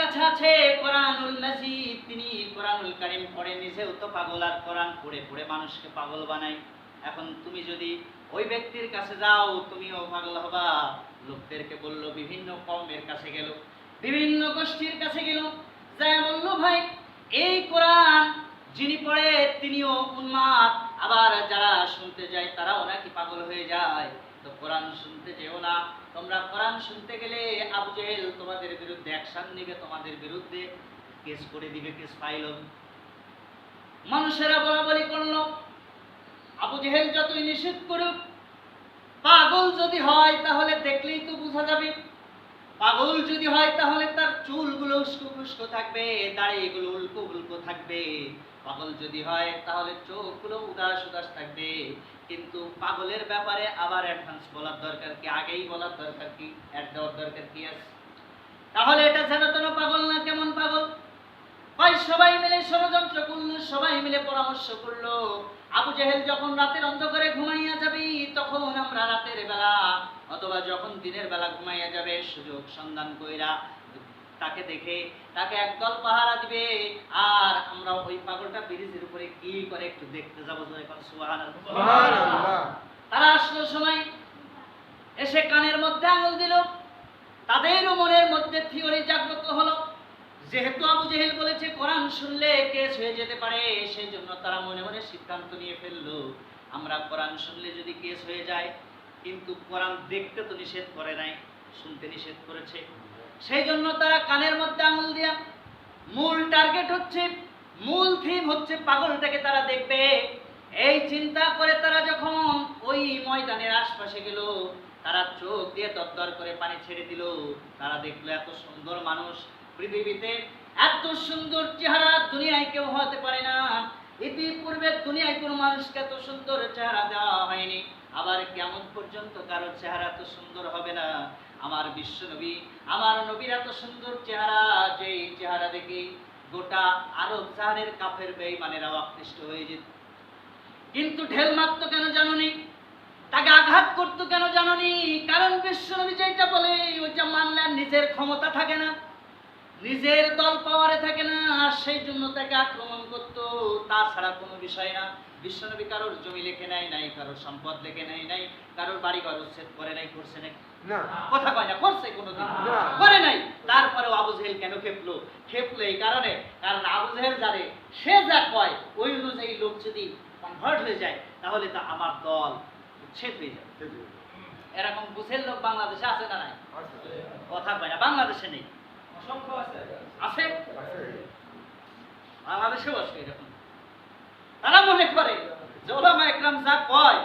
কাছে আছে কোরআনুল মাজিদ। তিনি কোরআনুল পড়ে, নিজেও তো পাগল আর কোরআন পড়ে পড়ে মানুষকে পাগল এখন তুমি যদি ওই ব্যক্তির কাছে যাও, তুমিও পাগল হবা। লোকদেরকে বলল, বিভিন্ন কমের কাছে গেল, বিভিন্ন গোষ্ঠীর কাছে গেল। যা বলল, ভাই, এই কোরআন যিনি পড়ে, তিনিও উন্মাদ আবার যারা শুনতে যায়, তারাও নাকি পাগল হয়ে যায়। তো কোরআন শুনতে যেও না। তোমরা কোরআন শুনতে গেলে আবু জেহেল তোমাদের বিরুদ্ধে অ্যাকশন নিবে, তোমাদের বিরুদ্ধে কেস করে দিবে কেস ফাইল মানুষেরা বলা বলি করল, আবু জেহেল যতই নিষেধ করুক, পাগল যদি হয় তাহলে দেখলেই তো বোঝা যাবে। পাগল যদি হয় তাহলে তার চুলগুলো উস্কো খুস্কো থাকবে, দাড়িগুলো উল্কো উল্কো থাকবে। পাগল যদি হয়, তাহলে চোখগুলো উদাস উদাস থাকবে। কিন্তু পাগলের ব্যাপারে আবার অ্যাডভান্স বলার দরকার কি? আগেই বলার দরকার কি? অ্যাড দেওয়ার দরকার কি? আছে তাহলে এটা যেন পাগল না কেমন পাগল? হয় সবাই মিলে ষড়যন্ত্র করল, সবাই মিলে পরামর্শ করল। আবু জেহেল যখন রাতের অন্ধকারে ঘুমাইয়া যাবে, তখন আমরা রাতের বেলা অথবা যখন দিনের বেলা ঘুমাইয়া যাবে, সুযোগ সন্ধান কইরা তাকে দেখে তাকে একদল পাহারা দিবে। আর আমরা ওই পাগলটা ব্রিজের উপরে কি করে একটু দেখতে যাব তারা আসলো সময় এসে কানের মধ্যে আঙুল দিল। তাদেরও মনের মধ্যে থিওরি জাগ্রত হলো। যেহেতু আবু জেহেল বলেছে কোরআন শুনলে কেস হয়ে যেতে পারে সেই জন্য তারা মনে মনে সিদ্ধান্ত নিয়ে ফেলল আমরা কোরআন শুনলে যদি কেস হয়ে যায় কিন্তু কোরআন দেখতে তো নিষেধ করে নাই শুনতে নিষেধ করেছে। সেই জন্য তারা কানের মধ্যে আঙুল দিয়া, মূল টার্গেট হচ্ছে, মূল থিম হচ্ছে পাগলটাকে তারা দেখবে। এই চিন্তা করে তারা যখন ওই ময়দানের আশপাশে গেল, তারা চোখ দিয়ে দরদর করে পানি ছেড়ে দিল। তারা দেখল এত সুন্দর মানুষ পৃথিবীতে, এত সুন্দর চেহারা দুনিয়ায় কেউ হতে পারে না। ইতিপূর্বে দুনিয়ায় কোনো মানুষকে এত সুন্দর চেহারা দেওয়া হয়নি। আবার কেমন পর্যন্ত কারোর চেহারা এত সুন্দর হবে না। আমার বিশ্ব নবী, আমার নবীর এত সুন্দর চেহারা, যেই চেহারা দেখে গোটা আরব জাহানের কাফের বেঈমানেরা আকৃষ্ট হয়ে যেত। কিন্তু ঢেল মারতো কেন জানোনি? তাকে আঘাত করতো কেন জানোনি? কারণ বিশ্বনবী যেটা বলে ওইটা মানলে নিজের ক্ষমতা থাকে না, নিজের দল পাওয়ারে থাকে না, আর সেই জন্য তাকে আক্রমণ করতো। তাছাড়া কোনো বিষয় না। বিশ্বনবী কারোর জমি লেখে নাই নাই, কারোর সম্পদ লেখে নাই নাই, কারোর বাড়ি ঘর উচ্ছেদ করে নাই করছে নাকি না। কথা কয় না করছে কোনোদিন। করে নাই। তারপরেও আবু জেহেল কেন খেপলো? খেপলো এই কারণে কারণ আবু জেহেল জানে সে যা কয় ওই অনুযায়ী লোক যদি কনভার্ট হয়ে যায় তাহলে তা আমার দল উচ্ছেদ হয়ে যাবে। এরকম বুঝের লোক বাংলাদেশে আছে না নাই? কথা কয় না বাংলাদেশে নেই। আছে। বাংলাদেশেও আছে এরকম। তারা মনে করে যে ওলামা একরাম যা কয়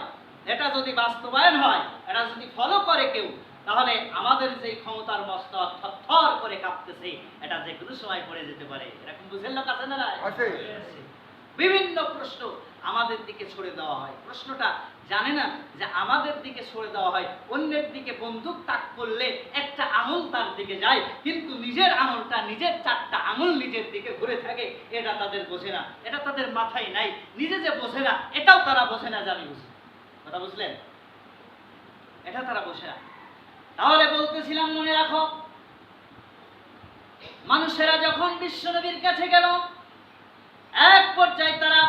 এটা যদি বাস্তবায়ন হয় এটা যদি ফলো করে কেউ তাহলে আমাদের যে ক্ষমতার মস্তক থর করে কাঁপতেছে এটা যে কোনো সময় পড়ে যেতে পারে। এরকম বুঝের লোক আছে না? বিভিন্ন প্রশ্ন আমাদের দিকে ছড়ে দেওয়া হয়। প্রশ্নটা জানে না যে আমাদের দিকে ছড়ে দেওয়া হয় অন্যের দিকে বন্দুক তাক করলে একটা আঙুল তার দিকে যায় কিন্তু নিজের আঙুলটা নিজের চারটা আঙুল নিজের দিকে ঘুরে থাকে এটা তাদের বোঝে না। এটা তাদের মাথায় নাই। নিজে যে বোঝে না এটাও তারা বোঝে না জানি বুঝি। কথা বুঝলেন? এটা তারা বোঝে না। তাহলে বলতেছিলাম, মনে রাখো, মানুষেরা যখন বিশ্বনবীর কাছে গেল, এক পর্যায়ে তারা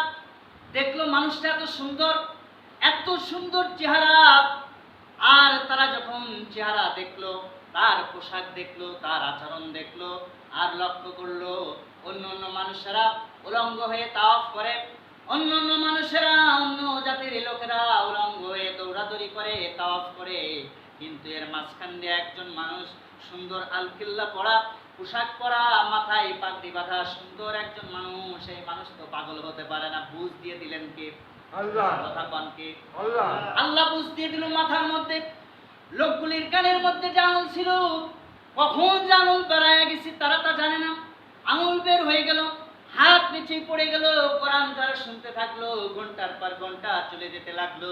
দেখল মানুষটা এত সুন্দর এত সুন্দর চেহারা, আর তারা যখন চেহারা দেখল, তার পোশাক দেখল, তার আচরণ দেখল, আর লক্ষ্য করল, অন্য অন্য মানুষেরা উলঙ্গ হয়ে তাওয়াফ করে, অন্য অন্য মানুষেরা, অন্য জাতির লোকেরা উলঙ্গ হয়ে দৌড়াদৌড়ি করে তাওয়াফ করে। কিন্তু এর মাঝখান দিয়ে একজন মানুষ সুন্দর আলকিল্লা পরা পোশাক পরা মাথায় পাগড়ি বাঁধা সুন্দর একজন মানুষ এই মানুষ তো পাগল হতে পারে না। বুঝ দিয়ে দিলেন কে? আল্লাহ। বুঝ দিয়ে দিল মাথার মধ্যে। লোকগুলির কানের মধ্যে যে আঙুল ছিল কখন যে আঙুল বেড়ায় গেছে তারা তা জানে না। আঙুল বের হয়ে গেল হাত নিচে পড়ে গেল কোরআন যারা শুনতে থাকল ঘণ্টার পর ঘণ্টা চলে যেতে লাগল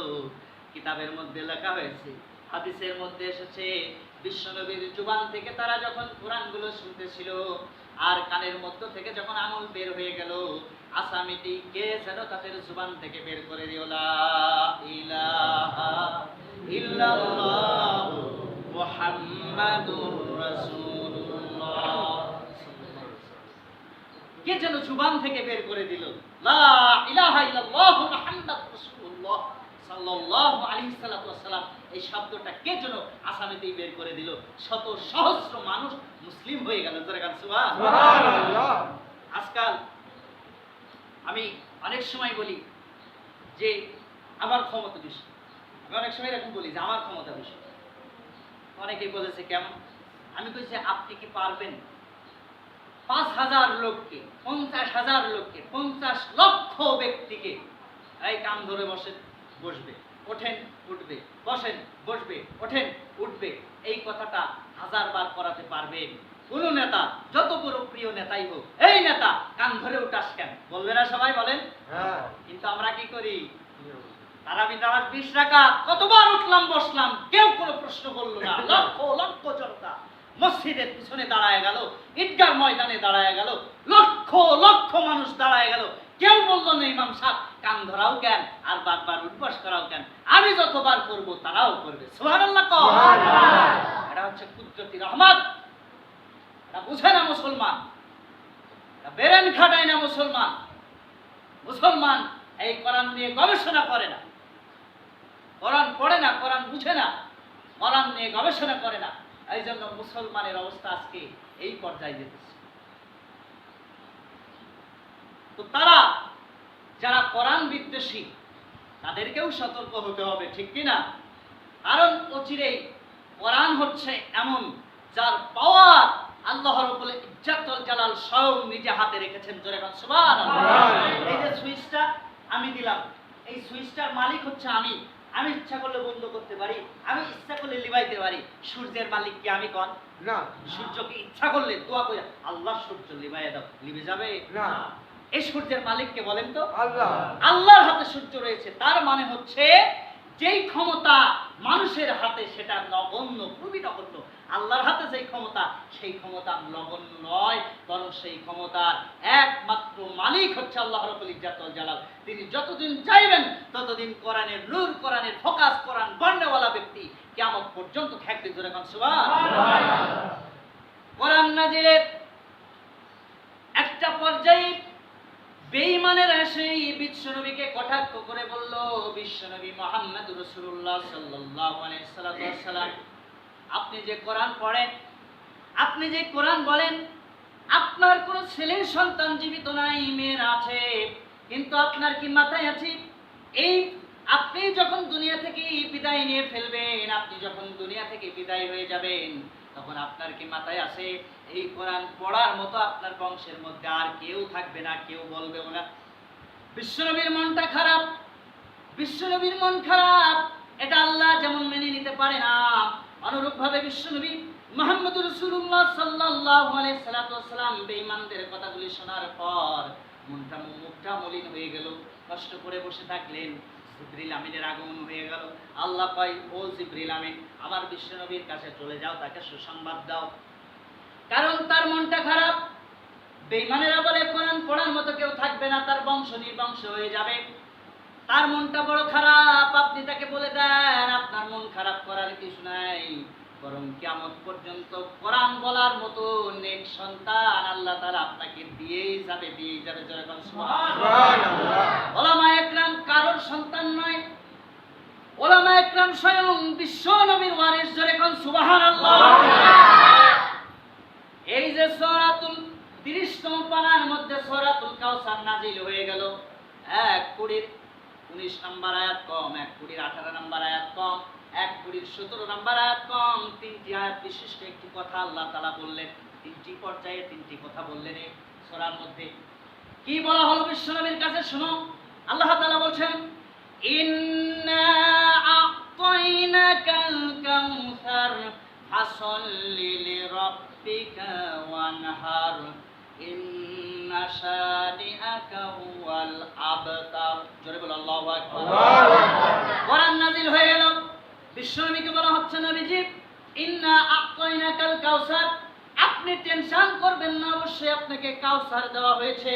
কিতাবের মধ্যে লেখা হয়েছে হাদিসের মধ্যে এসেছে বিশ্বনবীর জুবান থেকে তারা যখন কোরআনগুলো শুনতেছিল, আর কানের মধ্য থেকে যখন আঙুল বের হয়ে গেল আসামিটি কে যেন তাদের জুবান থেকে বের করে দিও লা ইলাহা ইল্লাল্লাহ মুহাম্মাদুর রাসূলুল্লাহ। কে যেন জুবান থেকে বের করে দিল, লা ইল্লাল্লাহ মুহাম্মাদুর রাসূলুল্লাহ সাল্লাল্লাহু আলাইহি সাল্লাতু ওয়াসসালাম এই শব্দটা কে যেন আসামেতেই বের করে দিল? শত সহস্র মানুষ মুসলিম হয়ে গেল। আজকাল আমি অনেক সময় বলি যে আমার ক্ষমতা বেশি। আমি অনেক সময় এরকম বলি যে আমার ক্ষমতা বেশি। অনেকেই বলেছে কেমন আমি বলছি আপনি কি পারবেন? পাঁচ হাজার লোককে পঞ্চাশ হাজার লোককে পঞ্চাশ লক্ষ ব্যক্তিকে এই কাম ধরে বসে বসবে। ওঠেন উঠবে। বসেন বসবে ওঠেন উঠবে। এই কথাটা হাজার বার করাতে পারবেন। কোন নেতা যত বড় প্রিয় নেতাই হোক এই নেতা কান ধরে উঠাস কেন? বলবে না সবাই বলেন? কিন্তু আমরা কি করি? তারা বিন্দাবাস বিশ টাকা কতবার উঠলাম বসলাম কেউ কোনো প্রশ্ন করল না। লক্ষ লক্ষ জনতা মসজিদের পিছনে দাঁড়ায় গেল ঈদগার ময়দানে দাঁড়ায় গেল লক্ষ লক্ষ মানুষ দাঁড়ায় গেল। কেউ বলল না ইমাম সাহেব কান ধরাও কেন? আর বারবার উঠবাস করাও কেন? আমি যতবার করব তারাও করবে। সুবহানাল্লাহ। এটা হচ্ছে কুদরতি রহমত। এটা বুঝে না মুসলমান? বেরেন খাটায় না মুসলমান? মুসলমান এই কোরআন নিয়ে গবেষণা করে না। কোরআন পড়ে না কোরআন বুঝে না। কোরআন নিয়ে গবেষণা করে না। এই জন্য মুসলমানের অবস্থা আজকে এই পর্যায়ে যেতেছে। তো তারা যারা কোরআন বিদ্বেষী তাদেরকেও সতর্ক হতে হবে ঠিক কি না কারণ অচিরেই কোরআন হচ্ছে এমন যার পাওয়ার আল্লাহ রব্বুল ইজ্জাতুল জালাল স্বয়ং নিজে হাতে রেখেছেন জোরে। এই যে সুইচটা আমি দিলাম এই সুইচটার মালিক হচ্ছে আমি। আমি ইচ্ছা করলে বন্ধ করতে পারি আমি ইচ্ছা করলে লিবাইতে পারি। সূর্যের মালিক কি আমি কন? না। সূর্যকে ইচ্ছা করলে দোয়া করে আল্লাহ সূর্য লিবাইয়া দাও লিবে যাবে? না। এই সূর্যের মালিককে বলেন তো? আল্লাহ। আল্লাহর হাতে সূর্য রয়েছে তার মানে হচ্ছে যেই ক্ষমতা মানুষের হাতে সেটা নগণ্য খুবই নগণ্য। আল্লাহর হাতে যেই ক্ষমতা সেই ক্ষমতা নগণ্য নয় বরং সেই ক্ষমতার একমাত্র মালিক হচ্ছে আল্লাহ রবুল ইজ্জাতুল জালাল। তিনি যতদিন চাইবেন ততদিন কোরআনের নূর কোরআনের ফোকাস কোরআন বর্ণওয়ালা ব্যক্তি কেমন পর্যন্ত থাকবে জোরে কান কোরআন নাজিরের একটা পর্যায়ে বেঈমানেরা কটাক্ষ করে বলল মোহাম্মদ রসুল্লাহ সাল্লাম আপনি যে কোরআন পড়েন, আপনি যে কোরআন বলেন, আপনার কোন ছেলের সন্তান জীবিত নাই, মেয়ের আছে, কিন্তু আপনার কি মাথায় আছে? এই আপনি যখন দুনিয়া থেকে বিদায় নিয়ে ফেলবেন, আপনি যখন দুনিয়া থেকে বিদায় হয়ে যাবেন তখন আপনার কি মাথায় আছে এই কোরআন পড়ার মতো আপনার বংশের মধ্যে আর কেউ থাকবে না, কেউ বলবেও না। বিশ্বনবীর মনটা খারাপ, বিশ্বনবীর মন খারাপ, এটা আল্লাহ যেমন মেনে নিতে পারে না, অনুরূপভাবে বিশ্বনবী মোহাম্মদ রসুল্লাহ সাল্লাতু ওয়াসাল্লাম বেঈমানদের কথাগুলি শোনার পর মনটা মুখটা মলিন হয়ে গেল, কষ্ট করে বসে থাকলেন। জিব্রিল আমিনের আগমন হয়ে গেল। আল্লাহ কয় ও জিব্রিল আমিন, আমার বিশ্বনবীর কাছে চলে যাও, তাকে সুসংবাদ দাও। কারণ তার মনটা খারাপ। বেঈমানেরা বলে, কোরআন পড়ার মতো কেউ থাকবে না, তার বংশ নির্বংশ হয়ে যাবে। তার মনটা বড় খারাপ, আপনি তাকে বলে দেন, আপনার মন খারাপ করার কিছু নাই। বরং কিয়ামত পর্যন্ত কোরআন বলার মতো নেক সন্তান আল্লাহ তাআলা আপনাকে দিয়েই যাবে দিয়েই যাবে যেরকম ওলামা একরাম কারোর সন্তান নয়। ওলামা একরাম স্বয়ং বিশ্ব নবীর ওয়ারিস যেরকম সুবহানাল্লাহ। এই যে সরাতুল তিরিশতম মধ্যে সরাতুল কাউসার নাজিল হয়ে গেল। এক কুড়ির উনিশ নম্বর আয়াত কম এক কুড়ির আঠারো নম্বর আয়াত কম। এক কুড়ির সতেরো নম্বর আয়াত কম তিনটি আয়াত বিশিষ্ট একটি কথা আল্লাহ তালা বললেন। তিনটি পর্যায়ে তিনটি কথা বললেন এই সরার মধ্যে। কি বলা হলো বিশ্বনবীর কাছে শোনো। আল্লাহ তালা বলছেন ইন্না আ'তাইনাকাল কাউসার ফাসল্লি লিরাব্বিকা ওয়ানহার ইন্না শানিআকা হুয়াল আবতার। জোরে বলো আল্লাহু আকবার। আল্লাহু আকবার। কোরআন নাজিল হয়ে গেল। বিশ্বনবীকে বলা হচ্ছে, নবীজি, ইন্না আ'তাইনাকাল কাউসার। আপনি টেনশন করবেন না, অবশ্যই আপনাকে কাউসার দেওয়া হয়েছে।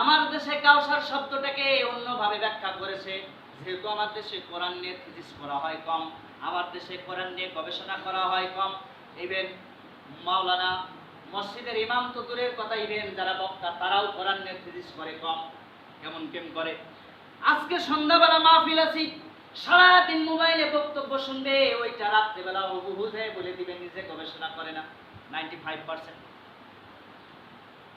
আমার দেশে কাউসার শব্দটাকে অন্যভাবে ব্যাখ্যা করেছে। যেহেতু আমার দেশে কোরআন নিয়ে থিসিস করা হয় কম, আমার দেশে কোরআন নিয়ে গবেষণা করা হয় কম। ইভেন মাওলানা মসজিদের ইমাম তো দূরের কথা ইভেন যারা বক্তা, তারাও কোরআন নির্দেশ করে কম কেমন কেম করে। আজকে সন্ধ্যাবেলা মাহফিল আছি সারাদিন মোবাইলে বক্তব্য শুনবে ওইটা রাত্রেবেলা হুবহু হয়ে বলে দিবে নিজে গবেষণা করে না। নাইনটি ফাইভ পার্সেন্ট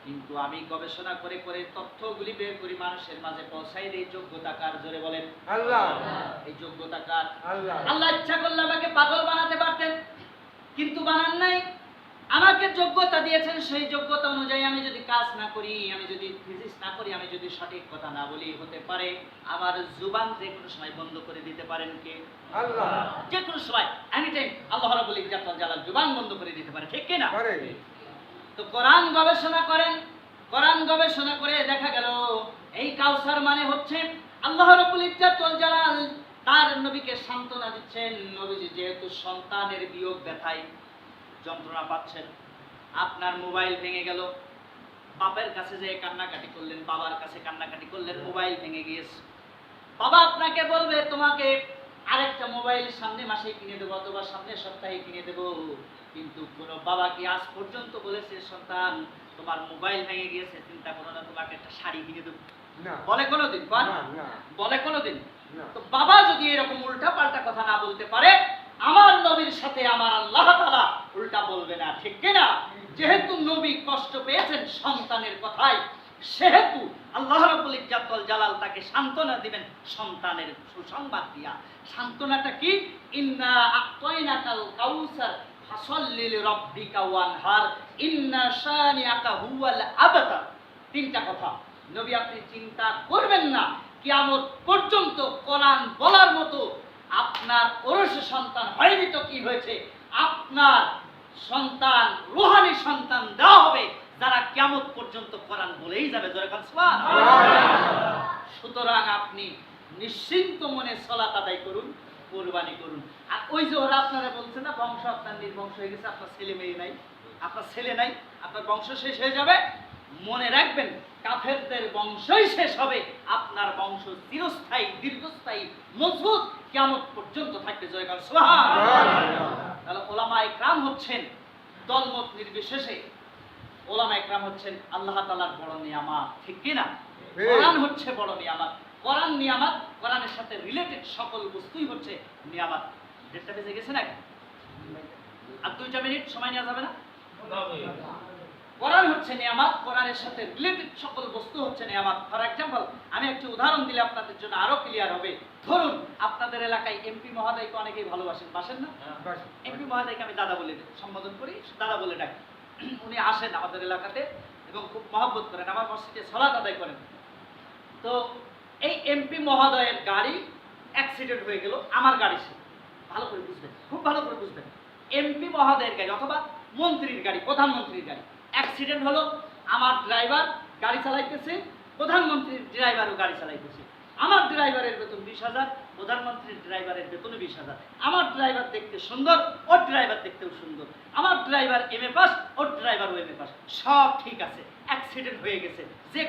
কিন্তু আমি গবেষণা করে করে তথ্যগুলি বের করি মানুষের মাঝে পৌঁছাই এই যোগ্যতা কার? জোরে বলেন। আল্লাহ। এই যোগ্যতা কার? আল্লাহ। আল্লাহ ইচ্ছা করলে আমাকে পাগল বানাতে পারতেন কিন্তু বানান নাই। আমাকে যোগ্যতা দিয়েছেন সেই যোগ্যতা অনুযায়ী আমি যদি কাজ না করি আমি যদি ফিজিক্স না করি আমি যদি সঠিক কথা না বলি হতে পারে আমার জুবান যে কোনো সময় বন্ধ করে দিতে পারেন কে? আল্লাহ। যে কোনো সময় এনি টাইম আল্লাহ রাব্বুল ইজ্জাতুল জালাল জুবান বন্ধ করে দিতে পারে ঠিক কি না তো কোরআন গবেষণা করেন কোরআন গবেষণা করে দেখা গেল এই কাউসার মানে হচ্ছে আল্লাহ রাব্বুল ইজ্জাতুল জালাল তার নবীকে সান্ত্বনা দিচ্ছেন নবীজি যেহেতু সন্তানের বিয়োগ ব্যথায় যন্ত্রণা পাচ্ছেন। আপনার মোবাইল ভেঙে গেল। বাপের কাছে যে কান্নাকাটি করলেন বাবার কাছে কান্নাকাটি করলেন মোবাইল ভেঙে গিয়েছে। বাবা আপনাকে বলবে তোমাকে আরেকটা মোবাইল সামনে মাসে কিনে দেবো অথবা সামনের সপ্তাহে কিনে দেবো। কিন্তু কোনো বাবা কি আজ পর্যন্ত বলেছে সন্তান তোমার মোবাইল ভেঙে গিয়েছে চিন্তা করো না তোমাকে একটা শাড়ি কিনে দেবো। বলে কোনোদিন বল কোনোদিন। তো বাবা যদি এরকম উল্টা পাল্টা কথা না বলতে পারে আমার নবীর সাথে আমার আল্লাহ উল্টা বলবে না, ঠিক কিনা? যেহেতু নবী কষ্ট পেয়েছেন সন্তানের কথায়, সেহেতু আল্লাহ রাব্বুল ইজ্জাতুল জালাল তাকে সান্ত্বনা দিবেন সন্তানের সুসংবাদ দিয়া। সান্ত্বনাটা কি? ইন্না আতাইনাকাল কাউসার ফাসাল্লি লিরাব্বিকা ওয়ানহার, ইন্না শানিআকা হুয়াল তিনটা কথা। নবী, আপনি চিন্তা করবেন না, কিয়ামত পর্যন্ত কোরআন বলার মতো আপনার ওরস সন্তান হয়নি তো কি হয়েছে? আপনার সন্তান, রুহানি সন্তান দেওয়া হবে, যারা কিয়ামত পর্যন্ত কোরআন বলেই যাবে। সুতরাং আপনি নিশ্চিন্ত মনে সলাত আদায় করুন, কোরবানি করুন। আর ওই যে ওরা আপনারা বলছে না, বংশ আপনার নির্বংশ হয়ে গেছে, আপনার ছেলে মেয়ে নাই, আপনার ছেলে নাই, আপনার বংশ শেষ হয়ে যাবে। মনে রাখবেন, কাফেরদের বংশই শেষ হবে, আপনার বংশ চিরস্থায়ী, দীর্ঘস্থায়ী, মজবুত কেমন পর্যন্ত থাকবে। জয়কাল সোহান তাহলে ওলামা একরাম হচ্ছেন দলমত নির্বিশেষে। ওলামা একরাম হচ্ছেন আল্লাহ তালার বড় নিয়ামাত ঠিক কিনা? কোরআন হচ্ছে বড় নিয়ামাত। কোরআন নিয়ামাত কোরআনের সাথে রিলেটেড সকল বস্তুই হচ্ছে নিয়ামাত। ডেটটা বেজে গেছে না আর দুইটা মিনিট সময় নেওয়া যাবে না? কোরআন হচ্ছে নিয়ামাত কোরআনের সাথে রিলেটেড সকল বস্তু হচ্ছে নিয়ামাত। ফর এক্সাম্পল আমি একটি উদাহরণ দিলে আপনাদের জন্য আরও ক্লিয়ার হবে। ধরুন আপনাদের এলাকায় এমপি মহোদয়কে অনেকেই ভালোবাসেন বাসেন না? এমপি মহোদয়কে আমি দাদা বলে সম্বোধন করি দাদা বলে ডাকি। উনি আসেন আমাদের এলাকাতে এবং খুব মহব্বত করেন আমার মসজিদে সলাত আদায় করেন। তো এই এমপি মহোদয়ের গাড়ি অ্যাক্সিডেন্ট হয়ে গেল আমার গাড়ি সে। ভালো করে বুঝবেন খুব ভালো করে বুঝবেন। এমপি মহোদয়ের গাড়ি অথবা মন্ত্রীর গাড়ি প্রধানমন্ত্রীর গাড়ি অ্যাক্সিডেন্ট হলো, আমার ড্রাইভার গাড়ি চালাইতেছে, প্রধানমন্ত্রীর ড্রাইভারও গাড়ি চালাইতেছে। আমার ড্রাইভারের বেতন বিশ হাজার, প্রধানমন্ত্রীর ড্রাইভারের বেতন বিশ হাজার। আমার ড্রাইভার দেখতে সুন্দর, ওর ড্রাইভার দেখতেও সুন্দর। আমার ড্রাইভার এম এ পাস ওর ড্রাইভারও এম এ পাস সব ঠিক আছে অ্যাক্সিডেন্ট হয়ে গেছে। যে